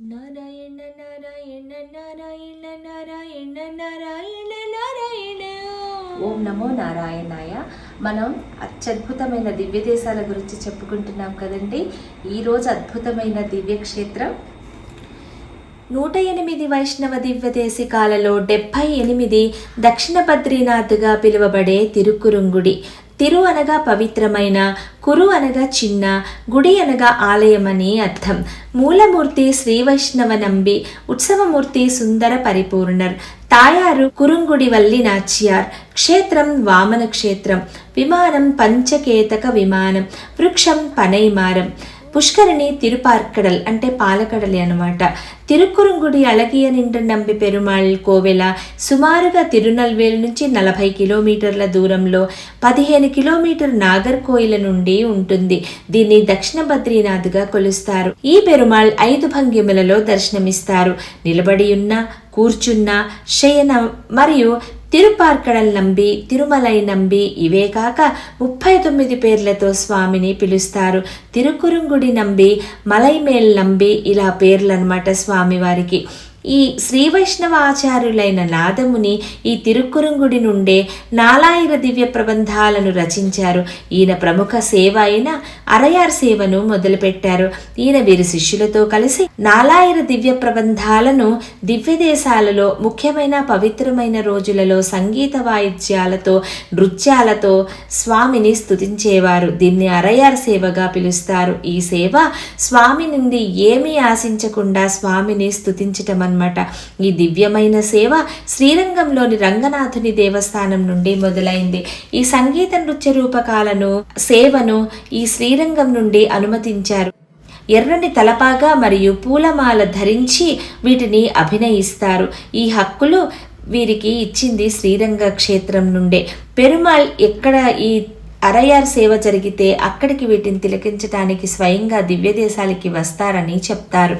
నారాయణ నారాయణ నారాయణ నారాయణ నారాయణ నారాయణ. ఓం నమో నారాయణాయ. మనం అత్యద్భుతమైన దివ్య దేశాల గురించి చెప్పుకుంటున్నాం కదండి. ఈరోజు అద్భుతమైన దివ్యక్షేత్రం. నూట ఎనిమిది వైష్ణవ దివ్య దేశికాలలో డెబ్భై ఎనిమిది దక్షిణ బద్రీనాథ్గా పిలువబడే తిరుకురుంగుడి. తిరు అనగా పవిత్రమైన కురు అనగా చిన్న గుడి అనగా ఆలయమని అర్థం. మూలమూర్తి శ్రీవైష్ణవ నంబి ఉత్సవమూర్తి సుందర పరిపూర్ణర్ తాయారు కురుంగుడి వల్లి నాచ్యార్ క్షేత్రం వామన క్షేత్రం విమానం పంచకేతక విమానం వృక్షం పనైమారం. పుష్కరిణి తిరుపార్కడల్ అంటే పాలకడలి అనమాట తిరుక్కురుంగుడి అళగియ నిండు నంబి పెరుమాళ్ కోవెల సుమారుగా తిరునల్వేలు నుంచి నలభై కిలోమీటర్ల దూరంలో పదిహేను కిలోమీటర్ నాగర్కోయిల నుండి ఉంటుంది. దీన్ని దక్షిణ బద్రీనాథ్గా కొలుస్తారు. ఈ పెరుమాళ్ ఐదు భంగిమలలో దర్శనమిస్తారు. నిలబడి ఉన్న కూర్చున్న శయన మరియు తిరుపార్కడల్ నంబి తిరుమలై నంబి ఇవే కాక ముప్పై తొమ్మిది పేర్లతో స్వామిని పిలుస్తారు. తిరుకురుంగుడి నంబి మలైమేల్ నంబి ఇలా పేర్లన్నమాట స్వామివారికి. ఈ శ్రీ వైష్ణవ ఆచార్యులైన నాదముని ఈ తిరుక్కురుంగుడి నుండే నాలాయిర దివ్య ప్రబంధాలను రచించారు. ఈయన ప్రముఖ సేవ అయిన అరయార్ సేవను మొదలుపెట్టారు. ఈయన వీరి శిష్యులతో కలిసి నాలాయిర దివ్య ప్రబంధాలను దివ్య దేశాలలో ముఖ్యమైన పవిత్రమైన రోజులలో సంగీత వాయిద్యాలతో నృత్యాలతో స్వామిని స్థుతించేవారు దీన్ని అరయార్ సేవగా పిలుస్తారు. ఈ సేవ స్వామి నుండి ఏమీ ఆశించకుండా స్వామిని స్థుతించటం అన్నమాట ఈ దివ్యమైన సేవ శ్రీరంగంలోని రంగనాథుని దేవస్థానం నుండి మొదలైంది. ఈ సంగీత నృత్య రూపకాలను సేవను ఈ శ్రీ శ్రీరంగం నుండి అనుమతించారు. ఎర్రని తలపాగా మరియు పూలమాల ధరించి వీటిని అభినయిస్తారు. ఈ హక్కులు వీరికి ఇచ్చింది శ్రీరంగ క్షేత్రం నుండే. పెరుమాళ్ ఎక్కడ ఈ అరయార్ సేవ జరిగితే అక్కడికి వీటిని తిలకించడానికి స్వయంగా దివ్యదేశాలకి వస్తారని చెప్తారు.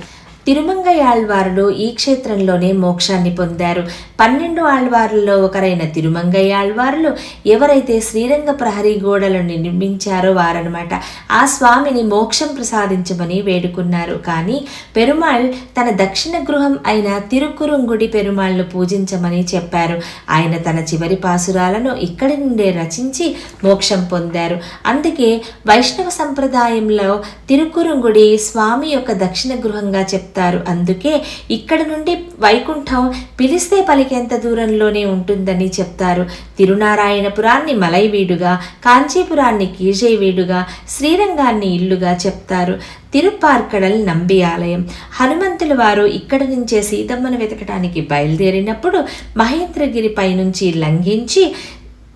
తిరుమంగై ఆళ్వారులు ఈ క్షేత్రంలోనే మోక్షాన్ని పొందారు. పన్నెండు ఆళ్వారుల్లో ఒకరైన తిరుమంగై ఆళ్వారులు ఎవరైతే శ్రీరంగ ప్రహరీ గోడలను నిర్మించారో వారనమాట ఆ స్వామిని మోక్షం ప్రసాదించమని వేడుకున్నారు. కానీ పెరుమాళ్ తన దక్షిణ గృహం అయిన తిరుకురుంగుడి పెరుమాళ్ను పూజించమని చెప్పారు. ఆయన తన చివరి పాసురాలను ఇక్కడి నుండే రచించి మోక్షం పొందారు. అందుకే వైష్ణవ సంప్రదాయంలో తిరుకురుంగుడి స్వామి యొక్క దక్షిణ గృహంగా చెప్తారు. అందుకే ఇక్కడ నుండి వైకుంఠం పిలిస్తే పలికేంత దూరంలోనే ఉంటుందని చెప్తారు. తిరునారాయణపురాన్ని మలైవీడుగా కాంచీపురాన్ని కీజైవీడుగా శ్రీరంగాన్ని ఇల్లుగా చెప్తారు. తిరుపార్కడల్ నంబి ఆలయం. హనుమంతుల వారు ఇక్కడి నుంచే సీతమ్మను వెతకడానికి బయలుదేరినప్పుడు మహేంద్రగిరి పైనుంచి లంఘించి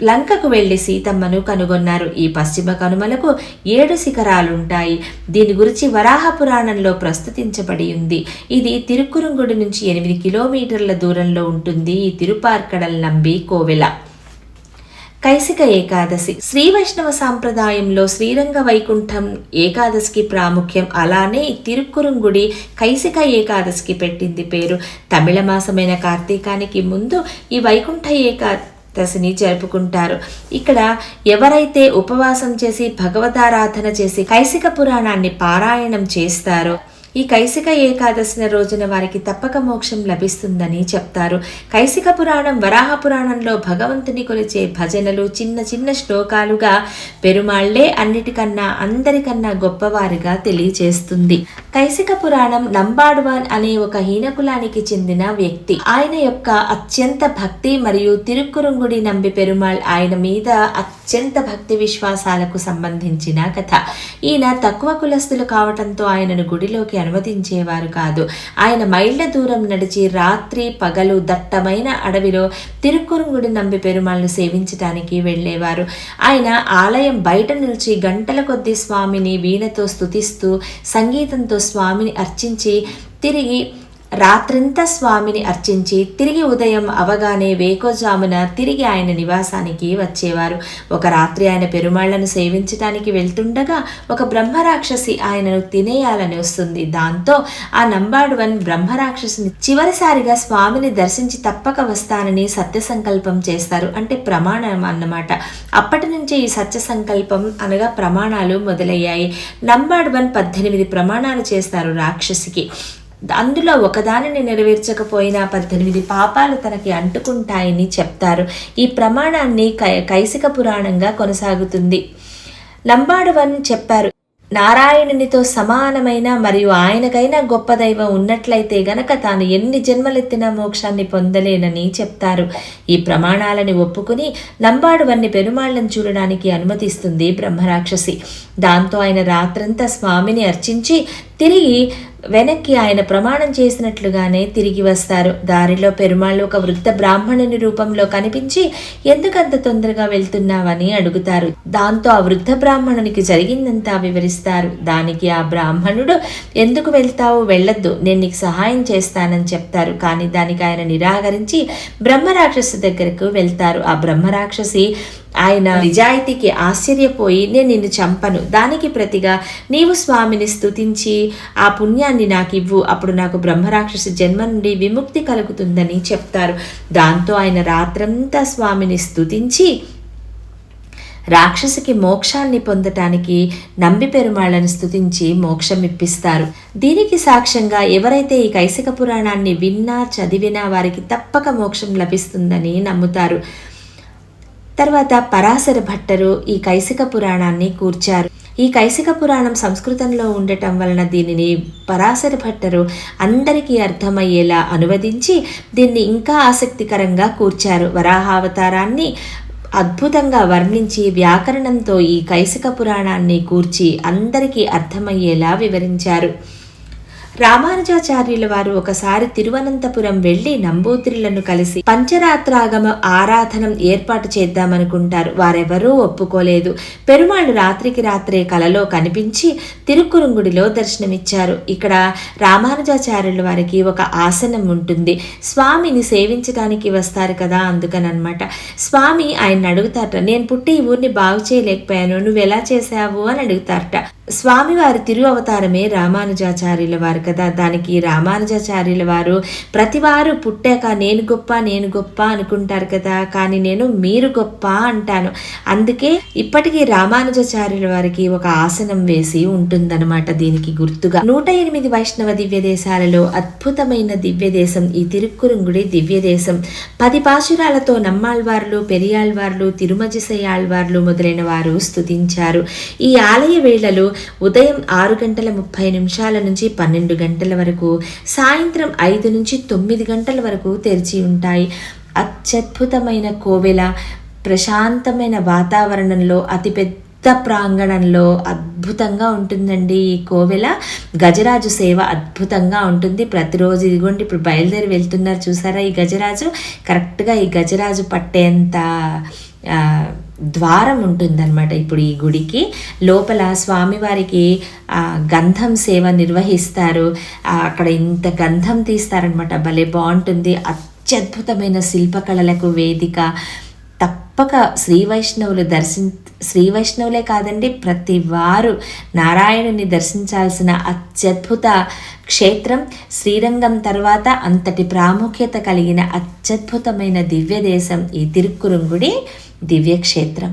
లంకకు వెళ్ళి సీతమ్మను కనుగొన్నారు. ఈ పశ్చిమ కనుమలకు ఏడు శిఖరాలుంటాయి. దీని గురించి వరాహ పురాణంలో ప్రస్తుతించబడి ఉంది. ఇది తిరుక్కురుంగుడి నుంచి ఎనిమిది కిలోమీటర్ల దూరంలో ఉంటుంది. ఈ తిరుపార్కడల్ నంబి కోవెల. కైసిక ఏకాదశి. శ్రీ వైష్ణవ సాంప్రదాయంలో శ్రీరంగ వైకుంఠం ఏకాదశికి ప్రాముఖ్యం. అలానే తిరుక్కురుంగుడి కైసిక ఏకాదశికి పెట్టింది పేరు. తమిళ మాసమైన కార్తీకానికి ముందు ఈ వైకుంఠ ఏకా దశని జరుపుకుంటారు. ఇక్కడ ఎవరైతే ఉపవాసం చేసి భగవతారాధన చేసి కైసిక పురాణాన్ని పారాయణం చేస్తారో ఈ కైసిక ఏకాదశిన రోజున వారికి తప్పక మోక్షం లభిస్తుందని చెప్తారు. కైసిక పురాణం వరాహ పురాణంలో భగవంతుని కొలిచే భజనలు చిన్న చిన్న శ్లోకాలుగా పెరుమాళ్ళే అన్నిటికన్నా అందరికన్నా గొప్పవారిగా తెలియచేస్తుంది. కైసిక పురాణం లంబాడువాన్ అనే ఒక హీనకులానికి చెందిన వ్యక్తి. ఆయన యొక్క అత్యంత భక్తి మరియు తిరుక్కురుంగుడి నంబి పెరుమాళ్ ఆయన మీద అత్యంత భక్తి విశ్వాసాలకు సంబంధించిన కథ. ఈయన తక్కువ కులస్తులు కావటంతో ఆయనను గుడిలోకి అనుమతించేవారు కాదు. ఆయన మైళ్ళ దూరం నడిచి రాత్రి పగలు దట్టమైన అడవిలో తిరుక్కురుంగుడి నంబి పెరుమాళ్ను సేవించటానికి వెళ్ళేవారు. ఆయన ఆలయం బయట నిలిచి గంటల కొద్దీ స్వామిని వీణతో స్తుతిస్తూ సంగీతంతో స్వామిని అర్చించి తిరిగి రాత్రంతా స్వామిని అర్చించి తిరిగి ఉదయం అవగానే వేకోజామున తిరిగి ఆయన నివాసానికి వచ్చేవారు. ఒక రాత్రి ఆయన పెరుమాళ్ళను సేవించటానికి వెళ్తుండగా ఒక బ్రహ్మరాక్షసి ఆయనను తినేయాలని వస్తుంది. దాంతో ఆ నంబాడువన్ బ్రహ్మరాక్షసిని చివరిసారిగా స్వామిని దర్శించి తప్పక వస్తానని సత్య సంకల్పం చేస్తారు. అంటే ప్రమాణం అన్నమాట. అప్పటి నుంచే ఈ సత్య సంకల్పం అనగా ప్రమాణాలు మొదలయ్యాయి. నంబాడువన్ పద్దెనిమిది ప్రమాణాలు చేస్తారు రాక్షసికి. అందులో ఒకదానిని నెరవేర్చకపోయినా పద్దెనిమిది పాపాలు తనకి అంటుకుంటాయని చెప్తారు. ఈ ప్రమాణాన్ని కై కైసిక పురాణంగా కొనసాగుతుంది. లంబాడవన్ చెప్పారు నారాయణునితో సమానమైన మరియు ఆయనకైనా గొప్ప దైవం ఉన్నట్లయితే గనక తాను ఎన్ని జన్మలెత్తినా మోక్షాన్ని పొందలేనని చెప్తారు. ఈ ప్రమాణాలని ఒప్పుకుని లంబాడువన్ని పెరుమాళ్ళను చూడడానికి అనుమతిస్తుంది బ్రహ్మరాక్షసి. దాంతో ఆయన రాత్రంతా స్వామిని అర్చించి తిరిగి వెనక్కి ఆయన ప్రమాణం చేసినట్లుగానే తిరిగి వస్తారు. దారిలో పెరుమాళ్ళు ఒక వృద్ధ బ్రాహ్మణుని రూపంలో కనిపించి ఎందుకంత తొందరగా వెళ్తున్నావని అడుగుతారు. దాంతో ఆ వృద్ధ బ్రాహ్మణునికి జరిగిందంతా వివరిస్తారు. దానికి ఆ బ్రాహ్మణుడు ఎందుకు వెళ్తావు? వెళ్ళొద్దు. నేను నీకు సహాయం చేస్తానని చెప్తారు. కానీ దానికి ఆయన నిరాకరించి బ్రహ్మరాక్షసు దగ్గరకు వెళ్తారు. ఆ బ్రహ్మరాక్షసి ఆయన నిజాయితీకి ఆశ్చర్యపోయి నేను నిన్ను చంపను. దానికి ప్రతిగా నీవు స్వామిని స్తుతించి ఆ పుణ్యాన్ని నాకు ఇవ్వు అప్పుడు నాకు బ్రహ్మరాక్షసి జన్మ నుండి విముక్తి కలుగుతుందని చెప్తారు. దాంతో ఆయన రాత్రంతా స్వామిని స్తుతించి రాక్షసికి మోక్షాన్ని పొందటానికి నంబి పెరుమాళ్ళని స్తుతించి మోక్షం ఇప్పిస్తారు దీనికి సాక్ష్యంగా ఎవరైతే ఈ కైసిక పురాణాన్ని విన్నా చదివినా వారికి తప్పక మోక్షం లభిస్తుందని నమ్ముతారు. తర్వాత పరాశర భట్టరు ఈ కైసిక పురాణాన్ని కూర్చారు. ఈ కైసిక పురాణం సంస్కృతంలో ఉండటం వలన దీనిని పరాశర భట్టరు అందరికీ అర్థమయ్యేలా అనువదించి దీన్ని ఇంకా ఆసక్తికరంగా కూర్చారు. వరాహావతారాన్ని అద్భుతంగా వర్ణించి వ్యాకరణంతో ఈ కైసిక పురాణాన్ని కూర్చి అందరికీ అర్థమయ్యేలా వివరించారు. రామానుజాచార్యుల వారు ఒకసారి తిరువనంతపురం వెళ్ళి నంబూతిరులను కలిసి పంచరాత్రాగమ ఆరాధనం ఏర్పాటు చేద్దామనుకుంటారు. వారెవరూ ఒప్పుకోలేదు. పెరుమాళ్ళు రాత్రికి రాత్రే కలలో కనిపించి తిరుక్కురుంగుడిలో దర్శనమిచ్చారు. ఇక్కడ రామానుజాచార్యుల వారికి ఒక ఆసనం ఉంటుంది. స్వామిని సేవించడానికి వస్తారు కదా అందుకనమాట స్వామి ఆయన అడుగుతారట నేను పుట్టి ఈ ఊరిని బాగు చేయలేకపోయాను. నువ్వు ఎలా చేశావు? అని అడుగుతారట. స్వామివారి తిరు అవతారమే రామానుజాచార్యుల వారు కదా దానికి రామానుజాచార్యుల వారు ప్రతివారు పుట్టాక నేను గొప్ప నేను గొప్ప అనుకుంటారు కదా. కానీ నేను మీరు గొప్ప అంటాను. అందుకే ఇప్పటికీ రామానుజాచార్యుల వారికి ఒక ఆసనం వేసి ఉంటుందన్నమాట దీనికి గుర్తుగా. నూట ఎనిమిది వైష్ణవ దివ్య దేశాలలో అద్భుతమైన దివ్య దేశం ఈ తిరుక్కురుంగుడి దివ్య దేశం పది పాశురాలతో నమ్మాళ్వార్లు పెరియాళ్వార్లు తిరుమజిసయాళ్వార్లు మొదలైన వారు స్తుతించారు. ఈ ఆలయ వేళలు ఉదయం ఆరు గంటల ముప్పై నిమిషాల నుంచి పన్నెండు గంటల వరకు సాయంత్రం ఐదు నుంచి తొమ్మిది గంటల వరకు తెరిచి ఉంటాయి. అత్యద్భుతమైన కోవెల ప్రశాంతమైన వాతావరణంలో అతిపెద్ద ప్రాంగణంలో అద్భుతంగా ఉంటుందండి ఈ కోవెల. గజరాజు సేవ అద్భుతంగా ఉంటుంది. ప్రతిరోజు ఇదిగోండి ఇప్పుడు బయలుదేరి వెళ్తున్నారు చూసారా ఈ గజరాజు? కరెక్ట్గా ఈ గజరాజు పట్టేంత ద్వారం ఉంటుందన్నమాట ఇప్పుడు ఈ గుడికి. లోపల స్వామివారికి గంధం సేవ నిర్వహిస్తారు. అక్కడ ఇంత గంధం తీస్తారనమాట భలే బాగుంటుంది. అత్యద్భుతమైన శిల్పకళలకు వేదిక. తప్పక శ్రీ వైష్ణవులు దర్శిం శ్రీ వైష్ణవులే కాదండి ప్రతి వారు నారాయణుని దర్శించాల్సిన అత్యద్భుత క్షేత్రం. శ్రీరంగం తర్వాత అంతటి ప్రాముఖ్యత కలిగిన అత్యద్భుతమైన దివ్య దేశం ఈ తిరుక్కురుంగుడి. దివ్యక్షేత్రం.